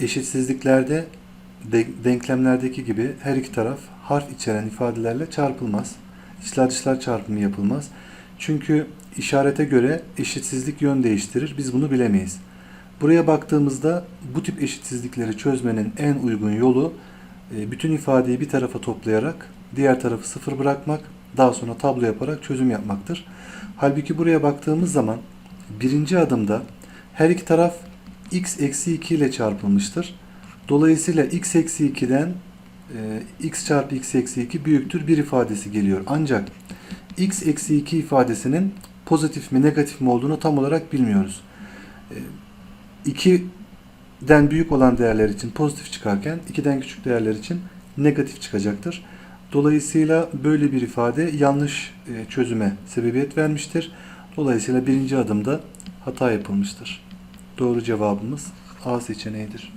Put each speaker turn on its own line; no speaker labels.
eşitsizliklerde de- denklemlerdeki gibi her iki taraf harf içeren ifadelerle çarpılmaz. İçler dışlar çarpımı yapılmaz. Çünkü işarete göre eşitsizlik yön değiştirir. Biz bunu bilemeyiz. Buraya baktığımızda bu tip eşitsizlikleri çözmenin en uygun yolu e, bütün ifadeyi bir tarafa toplayarak diğer tarafı sıfır bırakmak, daha sonra tablo yaparak çözüm yapmaktır. Halbuki buraya baktığımız zaman birinci adımda her iki taraf x eksi 2 ile çarpılmıştır. Dolayısıyla x eksi 2'den e, x çarpı x eksi 2 büyüktür bir ifadesi geliyor. Ancak x eksi 2 ifadesinin pozitif mi negatif mi olduğunu tam olarak bilmiyoruz. E, 2'den büyük olan değerler için pozitif çıkarken 2'den küçük değerler için negatif çıkacaktır. Dolayısıyla böyle bir ifade yanlış e, çözüme sebebiyet vermiştir. Dolayısıyla birinci adımda hata yapılmıştır. Doğru cevabımız A seçeneğidir.